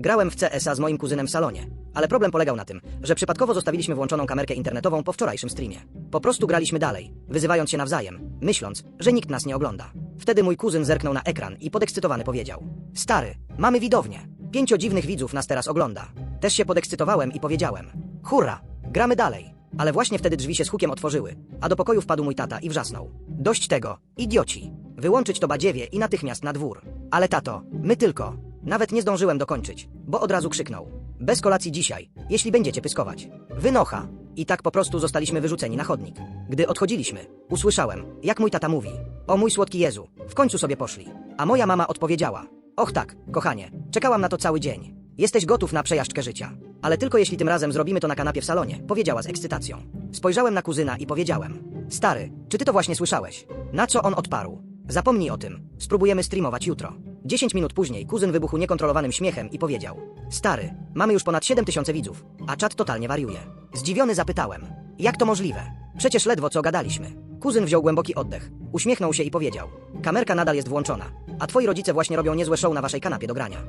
Grałem w CSa z moim kuzynem w salonie, ale problem polegał na tym, że przypadkowo zostawiliśmy włączoną kamerkę internetową po wczorajszym streamie. Po prostu graliśmy dalej, wyzywając się nawzajem, myśląc, że nikt nas nie ogląda. Wtedy mój kuzyn zerknął na ekran i podekscytowany powiedział: Stary, mamy widownię. Pięcio dziwnych widzów nas teraz ogląda. Też się podekscytowałem i powiedziałem: Hurra, gramy dalej. Ale właśnie wtedy drzwi się z hukiem otworzyły, a do pokoju wpadł mój tata i wrzasnął. Dość tego, idioci. Wyłączyć to badziewie i natychmiast na dwór. Ale tato, my tylko. Nawet nie zdążyłem dokończyć, bo od razu krzyknął. Bez kolacji dzisiaj, jeśli będziecie pyskować. Wynocha. I tak po prostu zostaliśmy wyrzuceni na chodnik. Gdy odchodziliśmy, usłyszałem, jak mój tata mówi. O mój słodki Jezu, w końcu sobie poszli. A moja mama odpowiedziała. Och tak, kochanie, czekałam na to cały dzień. Jesteś gotów na przejażdżkę życia. Ale tylko jeśli tym razem zrobimy to na kanapie w salonie, powiedziała z ekscytacją. Spojrzałem na kuzyna i powiedziałem. Stary, czy ty to właśnie słyszałeś? Na co on odparł? Zapomnij o tym. Spróbujemy streamować jutro. 10 minut później kuzyn wybuchł niekontrolowanym śmiechem i powiedział: Stary, mamy już ponad 7 tysięcy widzów, a czat totalnie wariuje. Zdziwiony zapytałem: Jak to możliwe? Przecież ledwo co gadaliśmy. Kuzyn wziął głęboki oddech, uśmiechnął się i powiedział: Kamerka nadal jest włączona, a twoi rodzice właśnie robią niezłe show na waszej kanapie do grania.